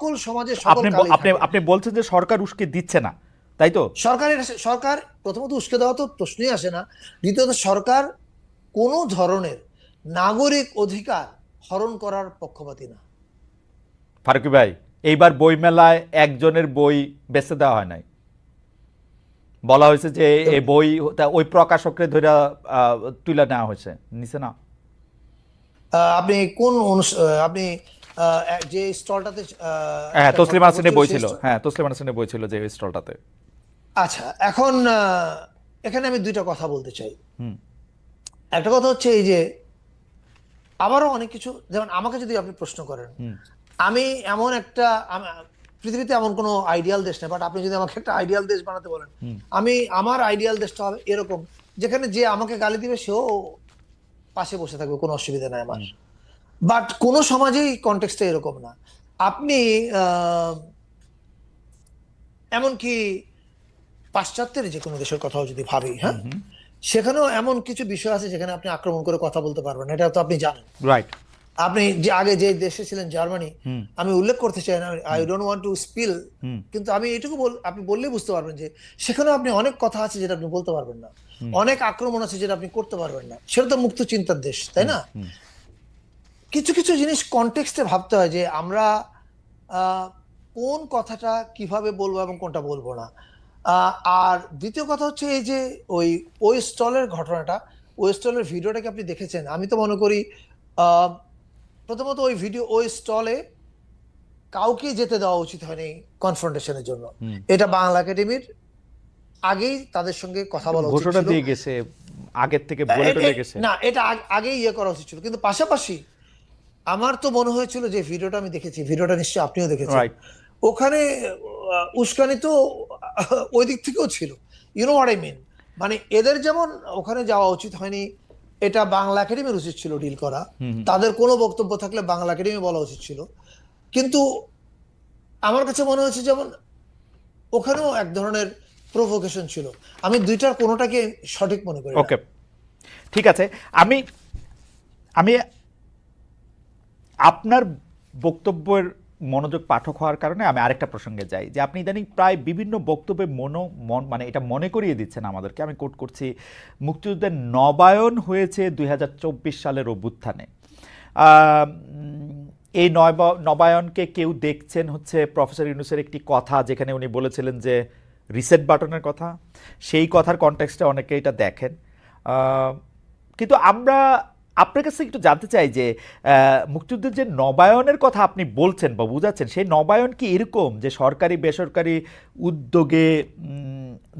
সকল সকল আপনি আপনি বলছেন যে সরকার উস্কে দিচ্ছে না তাই তো? সরকারের সরকার প্রথমত উস্কে দেওয়া তো প্রশ্নই আসে না। দ্বিতীয়ত সরকার কোনো ধরনের নাগরিক অধিকার হরণ করার পক্ষপাতী না। ফারুকি ভাই এইবার বই মেলায় একজনের বই বেচতে দেওয়া হয় নাই। বলা হয়েছে যে এই বই ওই প্রকাশকরে ধরে তুলে নেওয়া হয়েছে। নিচে না? আপনি কোন আপনি যে স্টলটাতে হ্যাঁ তসলিম হাসানের বই ছিল। হ্যাঁ তসলিম হাসানের বই ছিল যে স্টলটাতে। আচ্ছা এখন এখানে আমি দুইটা কথা বলতে চাই। একটা কথা হচ্ছে এই যে আবারও অনেক কিছু যেমন আমাকে যদি আপনি প্রশ্ন করেন আমি এমন একটা পৃথিবীতে এমন কোনো আইডিয়াল দেশ নেই বাট আপনি যদি আমাকে একটা আইডিয়াল দেশ বানাতে বলেন আমি আমার আইডিয়াল দেশটা হবে এরকম যেখানে যে আমাকে গালি দিবে সেও পাশে বসে থাকবে কোনো অসুবিধা নাই আমার। বাট কোনো সমাজেই কনটেক্সটে এরকম না। আপনি আহ, এমনকি পাশ্চাত্যের যে কোনো দেশের কথাও যদি ভাবি হ্যাঁ? সেখানেও এমন কিছু বিষয় আছে যেখানে আপনি আক্রমণ করে কথা বলতে পারবেন এটা তো আপনি জানেন। রাইট আপনি যে আগে যে দেশে ছিলেন জার্মানি আমি উল্লেখ করতে চাই না। I don't want to spill কিন্তু আমি এটুকু বল আপনি বললেই বুঝতে পারবেন যে সেখানেও আপনি অনেক কথা আছে যেটা আপনি বলতে পারবেন না। অনেক আক্রমণ আছে যেটা আপনি করতে পারবেন না। সেটা তো মুক্ত চিন্তার দেশ তাই না? কিছু কিছু জিনিস কনটেক্সটে ভাবতে হয় যে আমরা কোন কথাটা কীভাবে বলব এবং কোনটা বলব না। আর দ্বিতীয় কথা হচ্ছে এই যে ওই ওই স্টলের ঘটনাটা ওই স্টলের ভিডিওটাকে আপনি দেখেছেন। আমি তো মনে করি প্রথমত ওই ভিডিও ওই স্টলে কাউকে যেতে দেওয়া উচিত হয়নি কনফ্রন্টেশনের জন্য। এটা বাংলা একাডেমির আগেই তাদের সঙ্গে কথা বলা উচিত ছিল। দিয়ে গেছে আগের থেকে বলে গেছে। না এটা আগ- আগেই ইয়ে করা উচিত ছিল। কিন্তু পাশাপাশি আমার তো মনে হয়েছিল যে ভিডিওটা আমি দেখেছি ভিডিওটা নিশ্চয়ই আপনিও দেখেছেন। ওখানে উস্কানি তো ওই দিক থেকেও ছিল। ইউনো হোয়াট আই মিন মানে এদের যেমন ওখানে যাওয়া উচিত হয়নি এটা বাংলা একাডেমির উচিত ছিল ডিল করা। তাদের কোনো বক্তব্য থাকলে বাংলা একাডেমি বলা উচিত ছিল। কিন্তু আমার কাছে মনে হচ্ছে যেমন ওখানেও এক ধরনের প্রভোকেশন ছিল। আমি দুইটার কোনোটাকে সঠিক মনে করি ওকে ঠিক আছে। আমি আমি আপনার বক্তব্যের মনোযোগ পাঠক হওয়ার কারণে আমি আরেকটা প্রসঙ্গে যাই, যে আপনি ইদানিং প্রায় বিভিন্ন বক্তব্যে মনো, মন মানে এটা মনে করিয়ে দিচ্ছেন আমাদেরকে। আমি কোট করছি, মুক্তিযুদ্ধের নবায়ন হয়েছে দু হাজার চব্বিশ সালের অভ্যুত্থানে। এই নব- নবায়নকে কেউ দেখছেন হচ্ছে প্রফেসর ইউনুসের একটি কথা, যেখানে উনি বলেছিলেন যে রিসেট বাটনের কথা। সেই কথার কনটেক্সটে অনেকে এটা দেখেন। কিন্তু আমরা আপনার কাছে একটু জানতে চাই যে মুক্তিযুদ্ধের যে নবায়নের কথা আপনি বলছেন বা বুঝাচ্ছেন, সেই নবায়ন কি এরকম যে সরকারি, বেসরকারি উদ্যোগে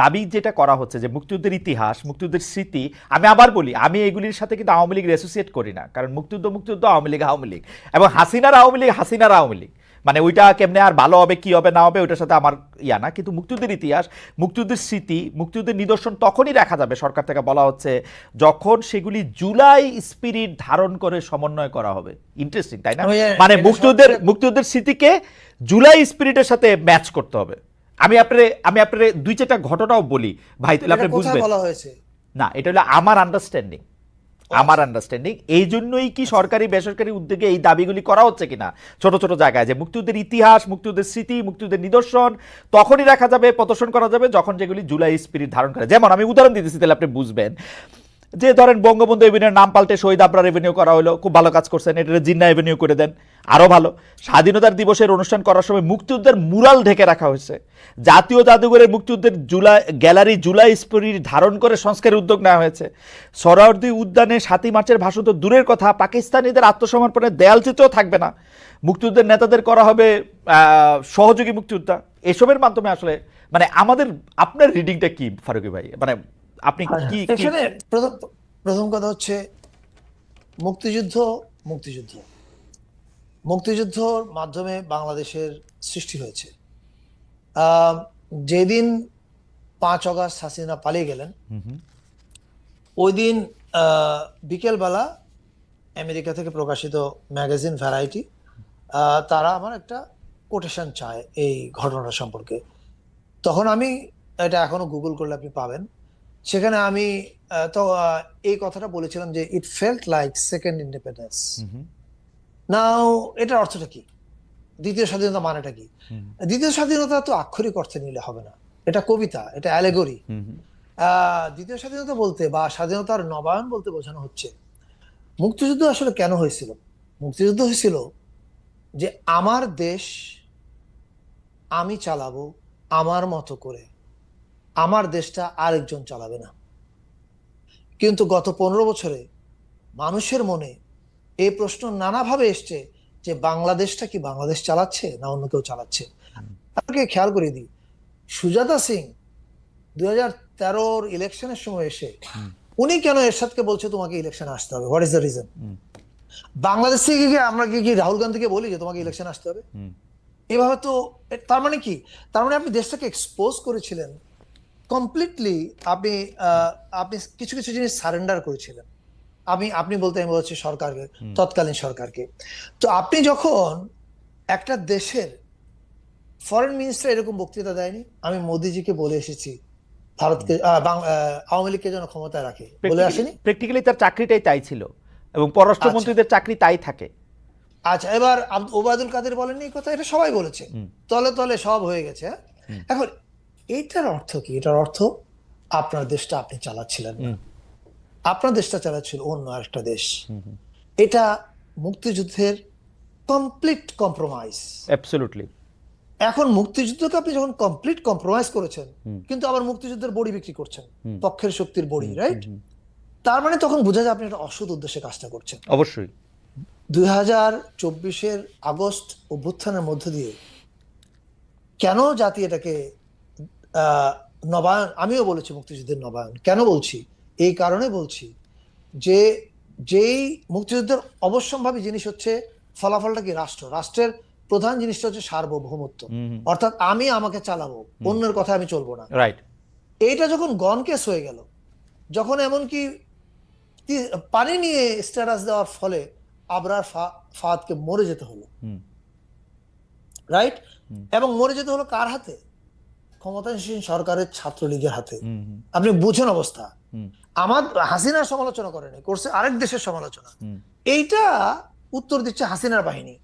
দাবি যেটা করা হচ্ছে যে মুক্তিযুদ্ধের ইতিহাস, মুক্তিযুদ্ধের স্মৃতি, আমি আবার বলি, আমি এগুলির সাথে কিন্তু আওয়ামী লীগ অ্যাসোসিয়েট করি না। কারণ মুক্তিযুদ্ধ মুক্তিযুদ্ধ, আওয়ামী লীগ আওয়ামী লীগ। এবং হাসিনার আওয়ামী লীগ, হাসিনার আওয়ামী লীগ। মানে ওইটা কেমনে আর ভালো হবে কি হবে না হবে ওইটার সাথে আমার ইয়া না। কিন্তু মুক্তিযুদ্ধের ইতিহাস মুক্তিযুদ্ধের স্মৃতি মুক্তিযুদ্ধের নিদর্শন তখনই রাখা যাবে সরকার থেকে বলা হচ্ছে যখন সেগুলি জুলাই স্পিরিট ধারণ করে সমন্বয় করা হবে। ইন্টারেস্টিং তাই না? মানে মুক্তিযুদ্ধের মুক্তিযুদ্ধের স্মৃতিকে জুলাই স্পিরিটের সাথে ম্যাচ করতে হবে। আমি আপনারে আমি আপনারে দুই চারটা ঘটনাও বলি। ভাই তাহলে আপনি বুঝবেন। হয়েছে? না এটা হলো আমার আন্ডারস্ট্যান্ডিং আমার আন্ডারস্ট্যান্ডিং এই জন্যই কি সরকারি, বেসরকারি উদ্যোগে এই দাবিগুলি করা হচ্ছে কিনা? ছোট ছোট জায়গায় যে মুক্তিযুদ্ধের ইতিহাস, মুক্তিযুদ্ধের স্মৃতি, মুক্তিযুদ্ধের নিদর্শন, তখনই রাখা যাবে, প্রদর্শন করা যাবে, যখন যেগুলি জুলাই স্পিরিট ধারণ করে। যেমন আমি উদাহরণ দিতেছি, তাহলে আপনি বুঝবেন। যে ধরেন বঙ্গবন্ধু এভিনিউর নাম পাল্টে শহীদ আবরার এভিনিউ করা হলো, খুব ভালো কাজ করছেন এটা জিন্না এভিনিউ করে দেন আরও ভালো। স্বাধীনতার দিবসের অনুষ্ঠান করার সময় মুক্তিযুদ্ধের মুরাল ঢেকে রাখা হয়েছে। জাতীয় জাদুঘরের মুক্তিযুদ্ধের জুলাই, গ্যালারি জুলাই স্পিরিট ধারণ করে সংস্কারের উদ্যোগ নেওয়া হয়েছে। সরাওয়ার্দী উদ্যানে সাতই মার্চের ভাষণ তো দূরের কথা, পাকিস্তানিদের আত্মসমর্পণের দেয়ালচিত্রও থাকবে না। মুক্তিযুদ্ধের নেতাদের করা হবে সহযোগী মুক্তিযোদ্ধা। এসবের মাধ্যমে আসলে মানে আমাদের, আপনার রিডিংটা কি, ফারুকি ভাই? মানে আপনি কি কি- এখানে প্রথম কথা হচ্ছে মুক্তিযুদ্ধ মুক্তিযুদ্ধ। মুক্তিযুদ্ধর মাধ্যমে বাংলাদেশের সৃষ্টি হয়েছে। যেদিন পাঁচ অগাস্ট হাসিনা পালিয়ে গেলেন ওই দিন আহ, বিকেলবেলা আমেরিকা থেকে প্রকাশিত ম্যাগাজিন ভ্যারাইটি তারা আমার একটা কোটেশন চায় এই ঘটনাটা সম্পর্কে। তখন আমি এটা এখনও গুগল করলে আপনি পাবেন। সেখানে আমি তো এই কথাটা বলেছিলাম যে it felt like second independence. Now এটার অর্থটা কি? দ্বিতীয় স্বাধীনতা মানেটা কি? দ্বিতীয় স্বাধীনতা তো আক্ষরিক অর্থে নিলে হবে না। এটা কবিতা এটা অ্যালেগরি দ্বিতীয় স্বাধীনতা বলতে বা স্বাধীনতার নবায়ন বলতে বোঝানো হচ্ছে মুক্তিযুদ্ধ আসলে কেন হয়েছিল? মুক্তিযুদ্ধ হয়েছিল যে আমার দেশ আমি চালাবো আমার মতো করে। আমার দেশটা আরেকজন চালাবে না। কিন্তু গত পনেরো বছরে মানুষের মনে এই প্রশ্ন নানাভাবে এসছে যে বাংলাদেশটা কি বাংলাদেশ চালাচ্ছে না অন্য কেউ চালাচ্ছে? আপনাকে খেয়াল করে দিই। সুজাতা সিং দুই হাজার তেরোর ইলেকশনের সময় এসে উনি কেন এরশাদকে বলছে তোমাকে ইলেকশন আসতে হবে? What is the reason Bangladesh থেকে কি আমরা কি কি রাহুল গান্ধীকে বলি যে তোমাকে ইলেকশন আসতে হবে? এভাবে তো তার মানে কি? তার মানে আপনি দেশটাকে এক্সপোজ করেছিলেন কমপ্লিটলি আপনি আপনি কিছু কিছু জিনিস সারেন্ডার করেছিলেন। আমি আপনি বলতে আমি বলছি সরকারকে তৎকালীন সরকারকে। তো আপনি যখন একটা দেশের ফরেন মিনিস্টার এরকম বক্তৃতা দেয়নি? আমি মোদিজিকে বলে এসেছি ভারতকে আওয়ামী লীগকে যেন ক্ষমতায় রাখে। বলে আসেনি? প্র্যাকটিক্যালি তার চাকরিটাই তাই ছিল এবং পররাষ্ট্রমন্ত্রীদের চাকরি তাই থাকে। আচ্ছা এবার ওবায়দুল কাদের বলেননি কথা? এটা সবাই বলেছে। তলে তলে সব হয়ে গেছে হ্যাঁ? এখন এইটার অর্থ কি? এটার অর্থ আপনার দেশটা আপনি চালাচ্ছিলেন না। আপনার দেশটা চালাচ্ছিল অন্য আরেকটা দেশ। এটা মুক্তিযুদ্ধের কমপ্লিট কম্প্রোমাইজ অ্যাবসলিউটলি এখন মুক্তিযুদ্ধকে আপনি যখন কমপ্লিট কম্প্রোমাইজ করেছেন কিন্তু আবার মুক্তিযুদ্ধের বড়ি বিক্রি করছেন পক্ষের শক্তির বড়ি রাইট তার মানে তখন বোঝা যায় আপনি একটা অসৎ উদ্দেশ্যে কাজটা করছেন। অবশ্যই। দুই হাজার চব্বিশের আগস্ট অভ্যুত্থানের মধ্য দিয়ে কেন জাতি এটাকে নবায়ন আমিও বলেছি মুক্তিযুদ্ধের নবায়ন। কেন বলছি? এই কারণে বলছি যে যেই মুক্তিযুদ্ধের অবশ্যম্ভাবী জিনিস হচ্ছে ফলাফলটা কি? রাষ্ট্র। রাষ্ট্রের প্রধান জিনিসটা হচ্ছে সার্বভৌমত্ব। অর্থাৎ আমি আমাকে চালাবো অন্যের কথা আমি চলবো না। রাইট এইটা যখন গন কেস হয়ে গেল যখন এমনকি পানি নিয়ে স্ট্যাটাস দেওয়ার ফলে আবরার ফাদকে মরে যেতে হলো। রাইট এবং মরে যেতে হলো কার হাতে? ক্ষমতাসীন সরকারের ছাত্রলীগের হাতে। আপনি বুঝেন অবস্থা। আমার হাসিনার সমালোচনা করেনি করছে আরেক দেশের সমালোচনা। এইটা উত্তর দিচ্ছে হাসিনার বাহিনী।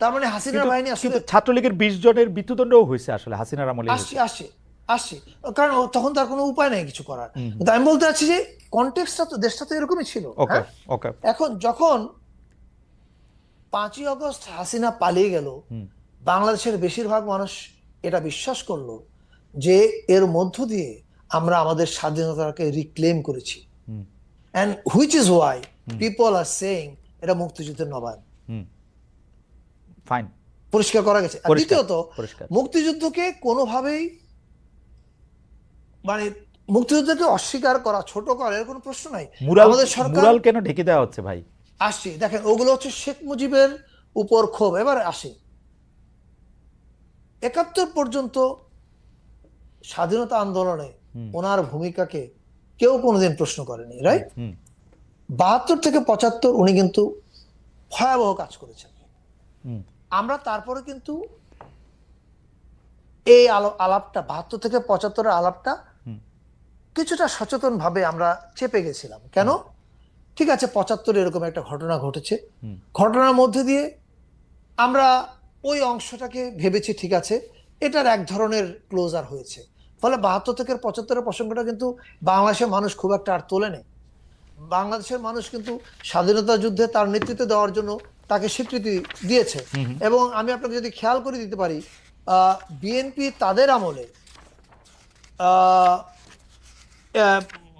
তার মানে হাসিনার বাহিনী আসলে ছাত্রলীগের বিশ জনের মৃত্যুদণ্ডও হয়েছে আসলে হাসিনার আমলে আসছে আসছে আসছে। কারণ তখন তার কোনো উপায় নেই কিছু করার। কিন্তু আমি বলতে চাচ্ছি যে কন্টেক্সটা তো দেশটা তো এরকমই ছিল ওকে হ্যাঁ? ওকে এখন যখন পাঁচই আগস্ট হাসিনা পালিয়ে গেল বাংলাদেশের বেশিরভাগ মানুষ এটা বিশ্বাস করল যে এর মধ্য দিয়ে আমরা আমাদের স্বাধীনতাকে রিক্লেম করেছি। And which is why people are saying এটা মুক্তিযুদ্ধের নবায়ন। ফাইন পরিষ্কার করা গেছে। দ্বিতীয়ত মুক্তিযুদ্ধকে কোনোভাবেই মানে মুক্তিযুদ্ধকে অস্বীকার করা ছোট করা এর কোনো প্রশ্ন নাই। আমাদের সরকার মুরাল কেন ঢেকে দেওয়া হচ্ছে ভাই? আসছি। দেখেন ওগুলো হচ্ছে শেখ মুজিবের উপর ক্ষোভ। এবার আসি। একাত্তর পর্যন্ত স্বাধীনতা আন্দোলনে ওনার ভূমিকাকে কেউ কোনোদিন প্রশ্ন করেনি রাইট বাহাত্তর থেকে পঁচাত্তর উনি কিন্তু ভয়াবহ কাজ করেছেন। আমরা তারপরে কিন্তু এই আলো- আলাপটা বাহাত্তর থেকে পঁচাত্তরের আলাপটা কিছুটা সচেতন ভাবে আমরা চেপে গেছিলাম। কেন? ঠিক আছে পঁচাত্তরে এরকম একটা ঘটনা ঘটেছে। ঘটনার মধ্যে দিয়ে আমরা ওই অংশটাকে ভেবেছি ঠিক আছে এটার এক ধরনের ক্লোজার হয়েছে। ফলে বাহাত্তর থেকে পঁচাত্তরের প্রসঙ্গটা কিন্তু বাংলাদেশের মানুষ খুব একটা আর তোলেনি বাংলাদেশের মানুষ কিন্তু স্বাধীনতা যুদ্ধে তার নেতৃত্ব দেওয়ার জন্য তাকে স্বীকৃতি দিয়েছে। এবং আমি আপনাকে যদি খেয়াল করে দিতে পারি বিএনপি তাদের আমলে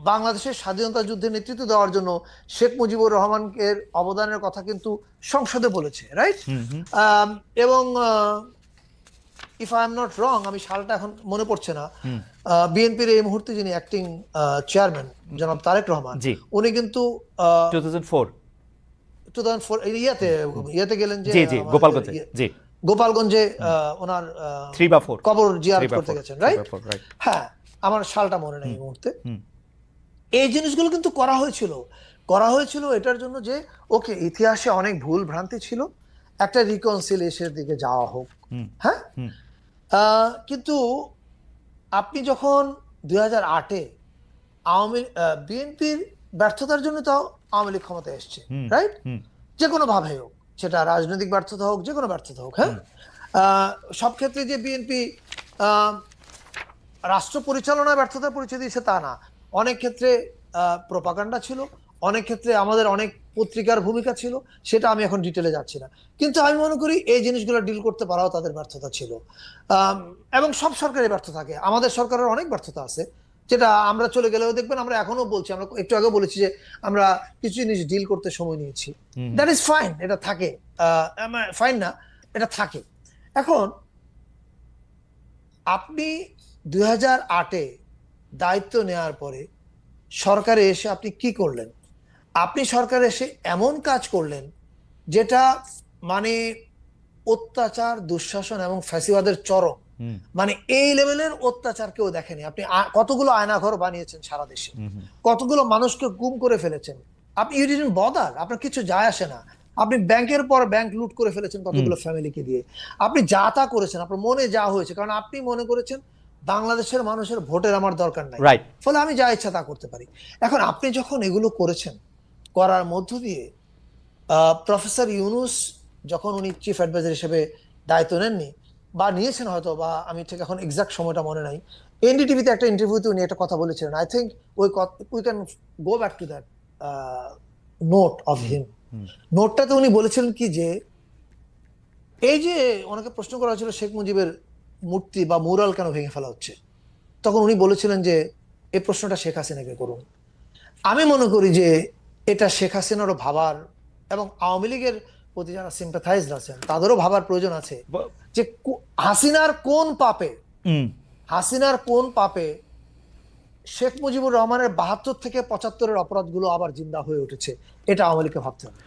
বাংলাদেশের স্বাধীনতা যুদ্ধে নেতৃত্ব দেওয়ার জন্য শেখ মুজিবুর রহমানের অবদানের কথা কিন্তু সংসদে বলেছে রাইট এবং if I am not wrong আমি সালটা এখন মনে পড়ছে না। বিএনপির এই মুহূর্তে যিনি অ্যাক্টিং চেয়ারম্যান জনাব তারেক রহমান উনি কিন্তু two thousand four two thousand four ইয়াতে ইয়াতে গেলেন যে গোপালগঞ্জে ইয়ে- জি। গোপালগঞ্জে ওনার থ্রি বা ফোর কবর জিয়ারত করতে গেছেন রাইট. হ্যাঁ আমার সালটা মনে নেই এই মুহূর্তে। এই জিনিসগুলো কিন্তু করা হয়েছিল। করা হয়েছিল এটার জন্য যে ওকে ইতিহাসে অনেক ভুল ভ্রান্তি ছিল। একটা রিকনসিলিয়েশনের দিকে যাওয়া হোক। হ্যাঁ? কিন্তু আপনি যখন দুই হাজার আটে আওয়ামী বিএনপির ব্যর্থতার জন্য তো আওয়ামী লীগ ক্ষমতায় এসছে রাইট যে কোনো ভাবে হোক সেটা রাজনৈতিক ব্যর্থতা হোক যে কোনো ব্যর্থতা হোক হ্যাঁ? সব ক্ষেত্রে যে বিএনপি রাষ্ট্র পরিচালনায় ব্যর্থতার পরিচয় দিয়েছে তা না। অনেক ক্ষেত্রে প্রপাগান্ডা ছিল অনেক ক্ষেত্রে আমাদের অনেক পত্রিকার ভূমিকা ছিল সেটা আমি এখন ডিটেলে যাচ্ছি না। কিন্তু আমি মনে করি এই জিনিসগুলো ডিল করতে পারাও তাদের ব্যর্থতা ছিল। এবং সব সরকারের ব্যর্থ থাকে। আমাদের সরকারের অনেক ব্যর্থতা আছে যেটা আমরা চলে গেলেও দেখবেন আমরা এখনও বলছি আমরা একটু আগে বলেছি যে আমরা কিছু জিনিস ডিল করতে সময় নিয়েছি। দ্যাট ইজ ফাইন এটা থাকে। ফাইন না এটা থাকে। এখন আপনি দুই হাজার আটে দায়িত্ব নেওয়ার পরে সরকারে এসে আপনি কি করলেন? আপনি সরকার এসে এমন কাজ করলেন যেটা মানে অত্যাচার দুঃশাসন এবং ফ্যাসিবাদের চরম। মানে এই লেভেলের অত্যাচার কেউ দেখেনি। আপনি কতগুলো আয়নাঘর বানিয়েছেন সারা দেশে। কতগুলো মানুষকে গুম করে ফেলেছেন? আপনি ইউ ডিডন্ট বদার আপনার কিছু যায় আসে না। আপনি ব্যাংকের পর ব্যাংক লুট করে ফেলেছেন কতগুলো ফ্যামিলিকে দিয়ে। আপনি যা তা করেছেন আপনার মনে যা হয়েছে কারণ আপনি মনে করেছেন বাংলাদেশের মানুষের ভোটের আমার দরকার নাই। ফলে আমি যা ইচ্ছা তা করতে পারি। এখন আপনি যখন এগুলো করেছেন করার মধ্য দিয়ে প্রফেসর ইউনুস যখন উনি চিফ অ্যাডভাইজার হিসেবে দায়িত্ব নেননি বা নিয়েছেন হয়তো বা আমি ঠিক এখন এক্সাক্ট সময়টা মনে নাই এনডিটিভিতে একটা ইন্টারভিউতে উনি একটা কথা বলেছিলেন। I think we we can go back to that note of him নোটটাতে উনি বলেছিলেন কি যে এই যে ওনাকে প্রশ্ন করা হয়েছিল শেখ মুজিবের মূর্তি বা মুরাল কেন ভেঙে ফেলা হচ্ছে তখন উনি বলেছিলেন যে এই প্রশ্নটা শেখ হাসিনাকে করুন। আমি মনে করি যে এটা শেখ হাসিনারও ভাবার এবং আওয়ামী লীগের প্রতি যারা সিম্পাথাইজ আছেন তাদেরও ভাবার প্রয়োজন আছে যে হাসিনার কোন পাপে হাসিনার কোন পাপে শেখ মুজিবুর রহমানের বাহাত্তর থেকে পঁচাত্তরের অপরাধগুলো আবার জিন্দা হয়ে উঠেছে এটা আওয়ামী লীগকে ভাবতে হবে।